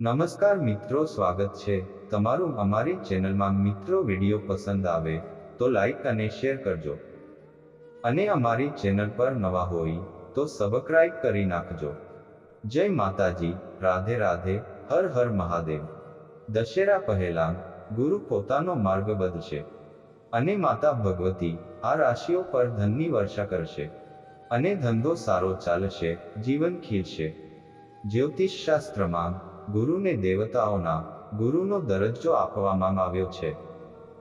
નમસ્કાર મિત્રો, સ્વાગત છે. તમારું અમારી ચેનલમાં મિત્રો વીડિયો પસંદ આવે તો લાઈક અને શેર કરજો. અને અમારી ચેનલ પર નવા હોય તો સબસ્ક્રાઇબ કરી નાખજો. જય માતાજી. રાધે રાધે. હર હર મહાદેવ. દશેરા પહેલા ગુરુ પોતાનો માર્ગ બદલશે અને માતા ભગવતી આ રાશિઓ પર ધનની વર્ષા કરશે અને ધંધો સારો ચાલશે, જીવન ખીલશે. જ્યોતિષ શાસ્ત્રમાં ગુરુને દેવતાઓના ગુરુનો દરજ્જો આપવામાં આવ્યો છે.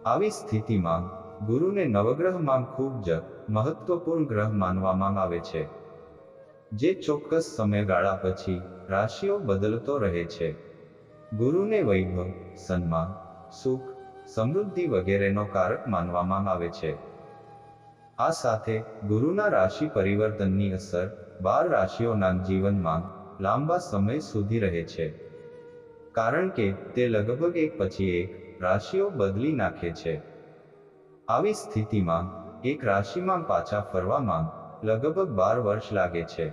આવી સ્થિતિમાં ગુરુને નવગ્રહમાં ખૂબ જ મહત્વપૂર્ણ ગ્રહ માનવામાં આવે છે, જે ચોક્કસ સમયગાળા પછી રાશિઓ બદલતો રહે છે. ગુરુને વૈભવ, સન્માન, સુખ, સમૃદ્ધિ વગેરેનો કારક માનવામાં આવે છે. આ સાથે ગુરુના રાશિ પરિવર્તનની અસર બાર રાશિઓના જીવનમાં લાંબા સમય સુધી રહે છે. કારણ કે તે લગભગ એક પછી એક રાશિઓ બદલી નાખે છે. આવી સ્થિતિમાં એક રાશિમાં પાછા ફરવામાં લગભગ બાર વર્ષ લાગે છે.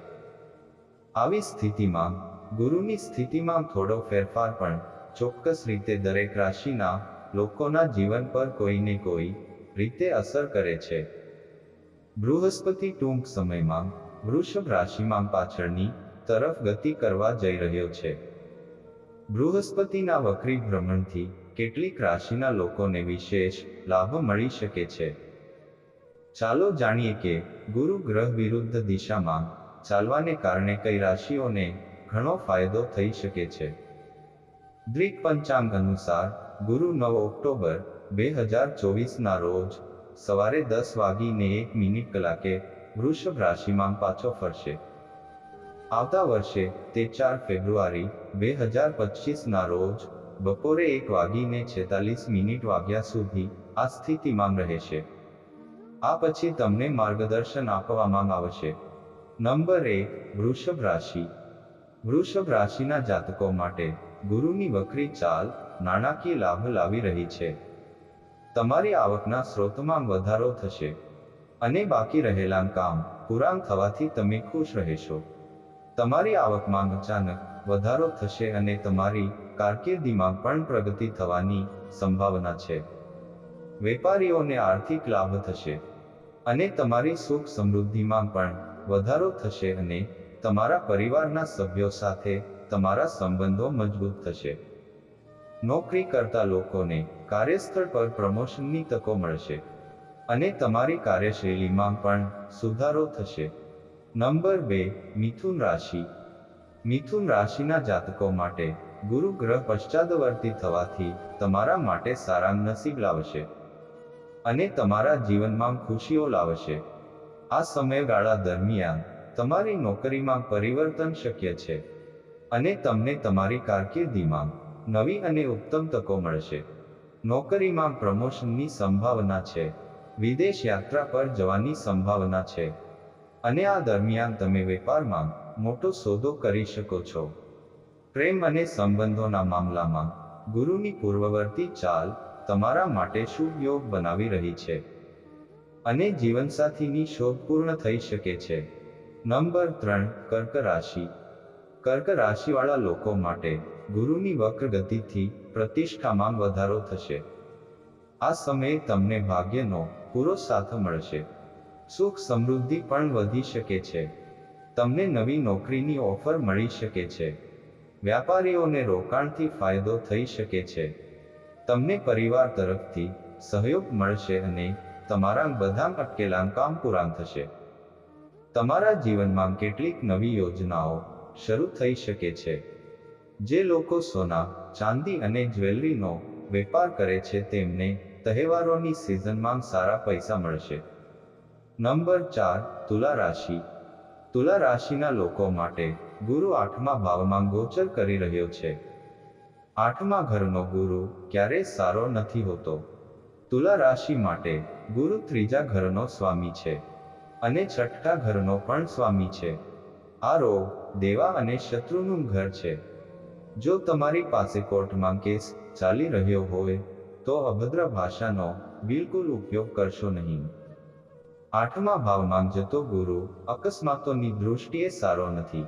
આવી સ્થિતિમાં ગુરુની સ્થિતિમાં થોડો ફેરફાર પણ ચોક્કસ રીતે દરેક રાશિના લોકોના જીવન પર કોઈને કોઈ રીતે અસર કરે છે. બૃહસ્પતિ ટૂંક સમયમાં વૃષભ રાશિમાં પાછળની તરફ ગતિ કરવા જઈ રહ્યો છે. બૃહસ્પતિના વક્રી ભ્રમણથી કેટલીક રાશિના લોકોને વિશેષ લાભ મળી શકે છે. ચાલો જાણીએ કે ગુરુ ગ્રહ વિરુદ્ધ દિશામાં ચાલવાને કારણે કઈ રાશિઓને ઘણો ફાયદો થઈ શકે છે. દ્રિક પંચાંગ અનુસાર ગુરુ નવ ઓક્ટોબર બે હજાર ચોવીસના રોજ સવારે દસ વાગીને એક મિનિટ કલાકે વૃષભ રાશિમાં પાછો ફરશે. આવતા વર્ષે તે ચાર ફેબ્રુઆરી, બે હજાર પચીસના રોજ, બપોરે એક વાગીને છેતાલીસ મિનિટ વાગ્યા સુધી આ સ્થિતિમાં રહેશે. આ પછી તમને માર્ગદર્શન આપવામાં આવશે. નંબર એક, વૃષભ રાશિ. વૃષભ રાશિના જાતકો માટે ગુરુની વક્રી ચાલ નાણાકીય લાભ લાવી રહી છે. તમારી આવકના સ્રોતમાં વધારો થશે. અને બાકી રહેલા કામ પૂરા થવાથી તમે ખુશ રહેશો. તમારી આવકમાં અચાનક વધારો થશે અને તમારી કારકિર્દીમાં પણ પ્રગતિ થવાની સંભાવના છે. વેપારીઓને આર્થિક લાભ થશે અને તમારી સુખ સમૃદ્ધિમાં પણ વધારો થશે અને તમારા પરિવારના સભ્યો સાથે તમારા સંબંધો મજબૂત થશે. નોકરી કરતા લોકોને કાર્યસ્થળ પર પ્રમોશનની તકો મળશે અને તમારી કાર્યશૈલીમાં પણ સુધારો થશે. નંબર બે, મિથુન રાશિ. મિથુન રાશિના જાતકો માટે ગુરુ ગ્રહ પશ્ચાદવર્તી થવાથી તમારા માટે સારા નસીબ લાવશે અને તમારા જીવનમાં ખુશીઓ લાવશે. આ સમયગાળા દરમિયાન તમારી નોકરીમાં પરિવર્તન શક્ય છે અને તમને તમારી કારકિર્દીમાં નવી અને ઉત્તમ તકો મળશે. નોકરીમાં પ્રમોશનની સંભાવના છે. વિદેશ યાત્રા પર જવાની સંભાવના છે. અને આ દરમિયાન તમે વેપારમાં મોટો સોદો કરી શકો છો. પ્રેમ અને સંબંધોના મામલામાં, ગુરુની પૂર્વવર્તી ચાલ તમારા માટે શુભ યોગ બનાવી રહી છે. અને જીવનસાથીની શોધ પૂર્ણ થઈ શકે છે. નંબર ત્રણ, કર્ક રાશિ. કર્ક રાશિવાળા લોકો માટે, ગુરુની વક્ર ગતિથી પ્રતિષ્ઠામાં વધારો થશે. આ સમયે તમને ભાગ્યનો પૂરો સાથ મળશે. સુખ સમૃદ્ધિ પણ વધી શકે છે. તમને નવી નોકરીની ઓફર મળી શકે છે. વ્યાપારીઓને રોકાણથી ફાયદો થઈ શકે છે. તમને પરિવાર તરફથી સહયોગ મળશે અને તમારા બધા અટકેલા કામ પૂરા થશે. તમારા જીવનમાં કેટલીક નવી યોજનાઓ શરૂ થઈ શકે છે. જે લોકો સોના, ચાંદી અને જ્વેલરીનો વેપાર કરે છે તેમને તહેવારોની સિઝનમાં સારા પૈસા મળશે. નંબર ચાર, તુલા રાશિ. તુલા રાશિના લોકો માટે ગુરુ આઠમા ભાવમાં ગોચર કરી રહ્યો છે. આઠમા ઘરનો ગુરુ ક્યારેય સારો નથી હોતો. તુલા રાશિ માટે ગુરુ ત્રીજા ઘરનો સ્વામી છે અને છઠ્ઠા ઘરનો પણ સ્વામી છે. આ રોગ દેવા અને શત્રુનું ઘર છે. જો તમારી પાસે કોર્ટમાં કેસ ચાલી રહ્યો હોય, તો અભદ્ર ભાષાનો બિલકુલ ઉપયોગ કરશો નહીં. આઠમા ભાવમાં જતો ગુરુ અકસ્માતોની દૃષ્ટિએ સારો નથી.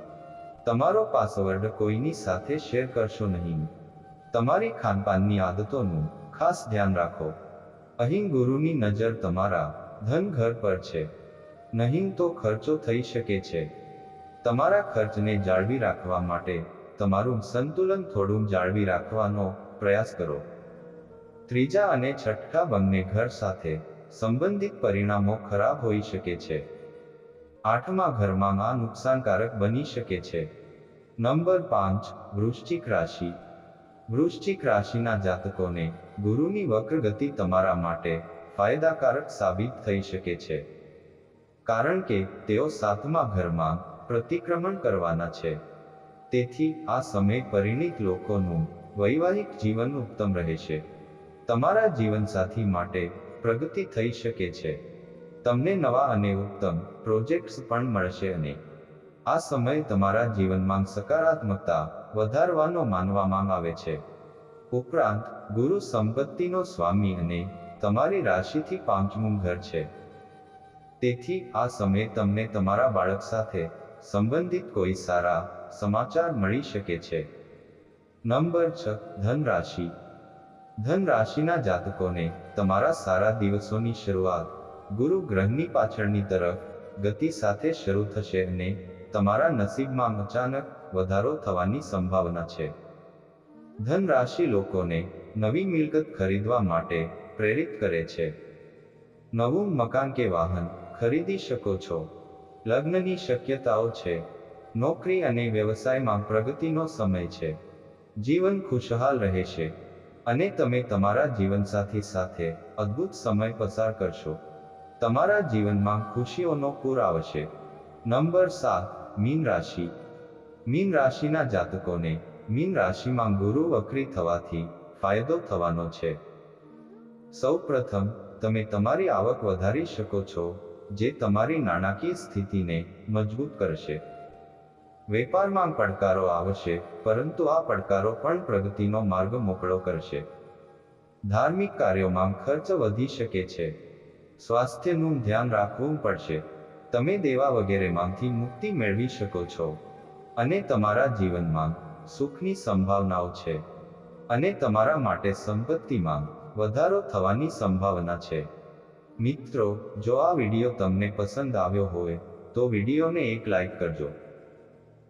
તમારો પાસવર્ડ કોઈની સાથે શેર કરશો નહીં. તમારી ખાનપાનની આદતોનું ખાસ ધ્યાન રાખો. અહીં ગુરુની નજર તમારા ધન ઘર પર છે. નહીં તો ખર્ચો થઈ શકે છે. તમારા ખર્ચને જાળવી રાખવા માટે તમારું સંતુલન થોડું જાળવી રાખવાનો પ્રયાસ કરો. ત્રીજા અને છઠ્ઠા બંને ઘર સાથે સંબંધિત પરિણામો ખરાબ હોઈ શકે છે. આઠમા ઘરમાં આ નુકસાનકારક બની શકે છે. નંબર પાંચ, વૃશ્ચિક રાશિ. વૃશ્ચિક રાશિના જાતકોને ગુરુની વક્ર તમારા માટે ફાયદાકારક સાબિત થઈ શકે છે. કારણ કે તેઓ સાતમા ઘરમાં પ્રતિક્રમણ કરવાના છે. તેથી આ સમય પરિણીત લોકોનું વૈવાહિક જીવન ઉત્તમ રહેશે તમારા જીવનસાથી માટે પ્રગતિ થઈ શકે છે. તમને નવા અને ઉત્તમ પ્રોજેક્ટ્સ પણ મળશે અને આ સમય તમારા જીવનમાં સકારાત્મકતા વધારવાનો માનવામાં આવે છે. ઉપરાંત, ગુરુ સંપત્તિનો સ્વામી અને તમારી રાશિથી પાંચમું ઘર છે. તેથી, આ સમયે તમને તમારા બાળક સાથે સંબંધિત કોઈ સારા સમાચાર મળી શકે છે. નંબર છ ધન રાશિ ધન રાશિના જાતકોને તમારા સારા દિવસોની શરૂઆત ગુરુ ગ્રહની પાછળની તરફ ગતિ સાથે શરૂ થશે અને તમારા નસીબમાં અચાનક વધારો થવાની સંભાવના છે. ધન રાશિ લોકોને નવી મિલકત ખરીદવા માટે પ્રેરિત કરે છે. નવું મકાન કે વાહન ખરીદી શકો છો. લગ્નની શક્યતાઓ છે. નોકરી અને વ્યવસાયમાં પ્રગતિનો સમય છે. જીવન ખુશહાલ રહેશે. અને તમે તમારા જીવનસાથી સાથે અદ્ભુત સમય પસાર કરશો. તમારા જીવનમાં ખુશીઓનો પૂર આવશે. નંબર સાત, મીન રાશિ. મીન રાશિના જાતકોને મીન રાશિમાં ગુરુ વક્રી થવાથી ફાયદો થવાનો છે. સૌ પ્રથમ તમે તમારી આવક વધારી શકો છો, જે તમારી નાણાકીય સ્થિતિને મજબૂત કરશે. વેપારમાં પડકારો આવશે પરંતુ આ પડકારો પણ પ્રગતિનો માર્ગ મોકળો કરશે. ધાર્મિક કાર્યોમાં ખર્ચ વધી શકે છે. સ્વાસ્થ્યનું ધ્યાન રાખવું પડશે. તમે દેવા વગેરેમાંથી મુક્તિ મેળવી શકો છો. અને તમારા જીવનમાં સુખની સંભાવનાઓ છે. અને તમારા માટે સંપત્તિમાં વધારો થવાની સંભાવના છે. મિત્રો, જો આ વીડિયો તમને પસંદ આવ્યો હોય, તો વિડીયોને એક લાઈક કરજો.